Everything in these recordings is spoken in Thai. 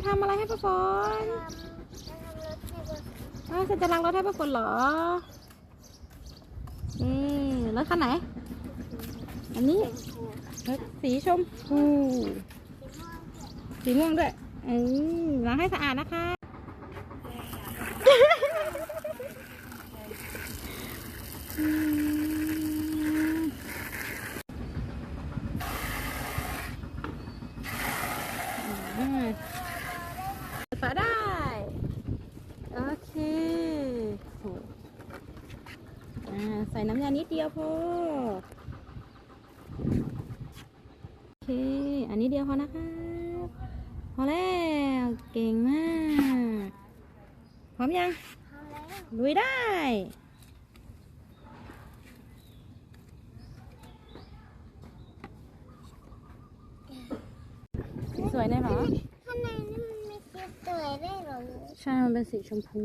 จะทำอะไรให้ป้าฝนทำจะทำรถให้รถอ้าวจะล้างรถให้ป้าฝนเหรอนี่รถคันไหน อันนี้ชมพูรถสีชมพู สีม่วงด้วยสีม่วงด้วยเออล้างให้สะอาดนะคะิดฝาได้ โอเคอใส่น้ำยานิดเดียวพอโอเค อันนี้เดียวพอนะครับพอแล้ว เก่งมาก พร้อมยังทำแล้ว ลุยได้สีสวยเลยเหรอ ข้างในนี่มันมีสีสวยได้เหรอ ใช่ มันเป็นสีชมพู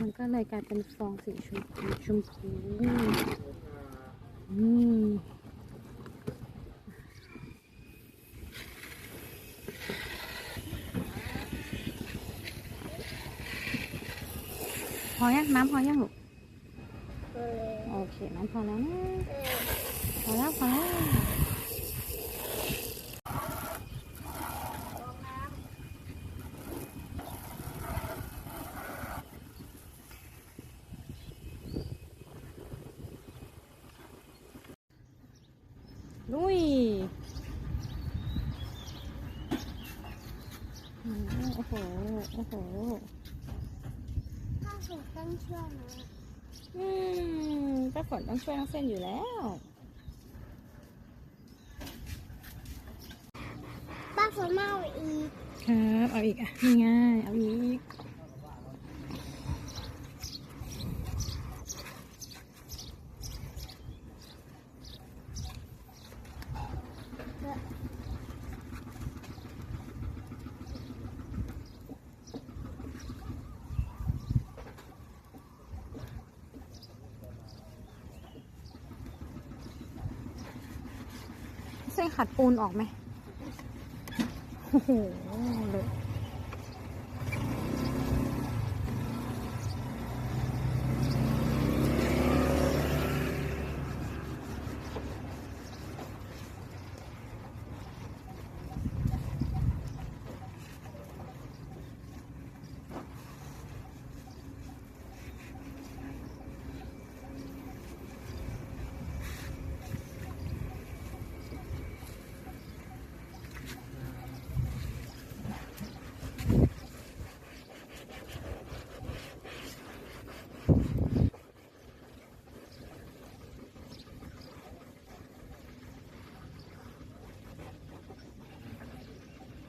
มันก็เลยกลายเป็นฟองสีชมพูชมพูอืมพอยังน้ำพอยังลูกเออโอเค น้ำพอแล้วนะเออพอแล้วพอแล้วลุยอืม โอ้โห โอ้โหถ้าถูกต้องช่วยนะอืมป้าฝนต้องช่วยน้องเส้นอยู่แล้วป้าฝนมาเอาอีก ครับ เอาอีกอะนี่ายเอาอีก ขัดปูนออกไหมโอ้โหเลย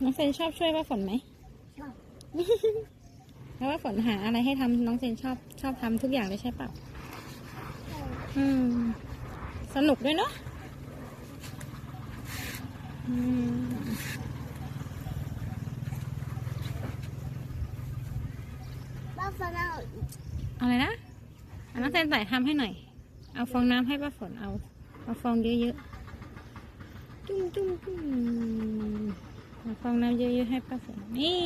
น้องเซนชอบช่วยป้าฝนไหมชอบแล้วว่าฝนหาอะไรให้ทำน้องเซนชอบชอบทำทุกอย่างเลยใช่เปล่าเอออืม สนุกด้วยเนาะอืมป้าฝนเอาอีกเอาอะไรนะเอาน้องเซนใส่ทำให้หน่อย เอาฟองน้ำให้ป้าฝนเอาเอาฟองเยอะๆจุ้มจุ้มจุ้มเอา ฟองน้ำเยอะๆให้ป้าฝนนี่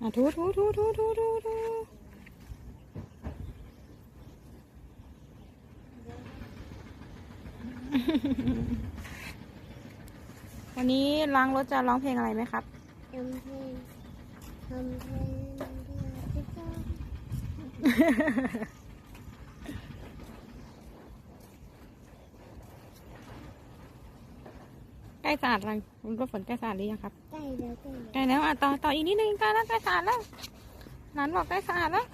อะถูถูถูถูถูถูถูวันนี้ล้างรถจะร้องเพลงอะไรไหมครับ ทำเพลงทำเพลง ใกล้สะอาดรังรถฝนใกล้สะอาดหรือยังครับใกล้แล้วใกล้แล้วใกล้แล้วอะต่อต่ออีกนิดนึงใกล้แล้วใกล้สะอาดแล้วหลานบอกใกล้สะอาดแล้ว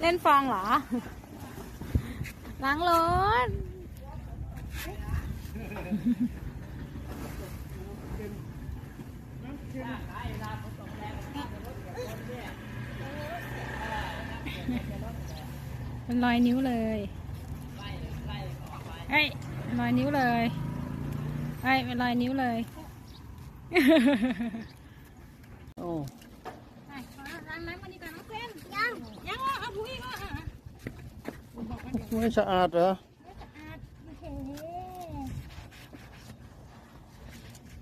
เล่นฟองเหรอ ล้างรถเป็นรอยนิ้วเลยเฮ้ยรอยนิ้วเลยเฮ้ยเป็นรอยนิ้วเลย โอ้ ไม่สะอาดเหรอไม่สะอาดโอ้โห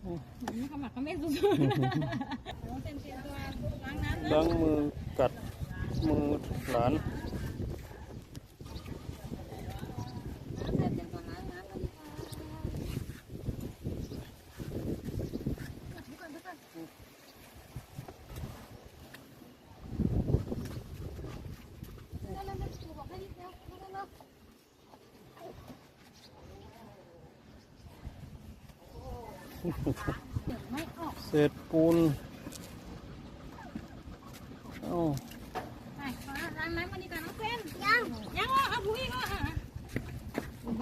หืมขมักเขม้นสุดๆน้องเซนเตรียมตัวล้างน้ำนะล้างมือกัดมือหลานน้องเซนเตรียมตัวล้างน้ำกันดีกว่าดูก่อนดูก่อนเร็วๆๆๆหนูบอกให้รีบเร็วเร็วๆ เดี๋ยวไม่ออก เศษปูนเอ้า ไปขอล้างน้ำมันดีกว่าน้องเซนยัง ยังอะเอาถุงอีกอะอะหนูบ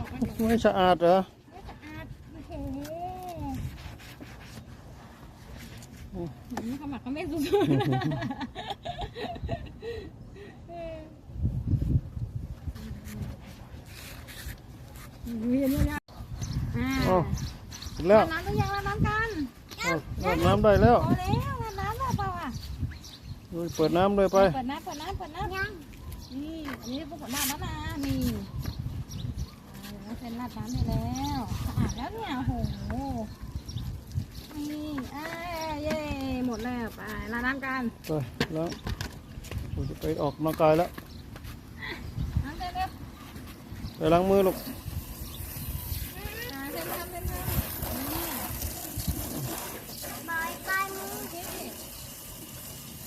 อกว่าเดี๋ยวไม่สะอาดเหรอไม่สะอาดโอ้โหหืมขมักเขม้นสุดๆเวียนเลยอะอ่าเอ้า เสร็จแล้วน้ำหรือยังน้ำกันเอ้าอาบน้ำได้แล้วพอแล้วน้ำแล้วเปล่าอะเปิดน้ำเลยไป เปิดน้ำเปิดน้ำเปิดน้ำยังนี่อันนี้พวกผมน้ำแล้วนะนี่อ่าเดี๋ยวน้องเซนราดน้ำให้แล้วสะอาดแล้วเนี่ยโอ้โหนี่อ่าเย่หมดแล้วไปราดน้ำกันไปแล้วผมจะไปออกกำลังกายแล้วน้ำเซนเร็วไปล้างมือลูก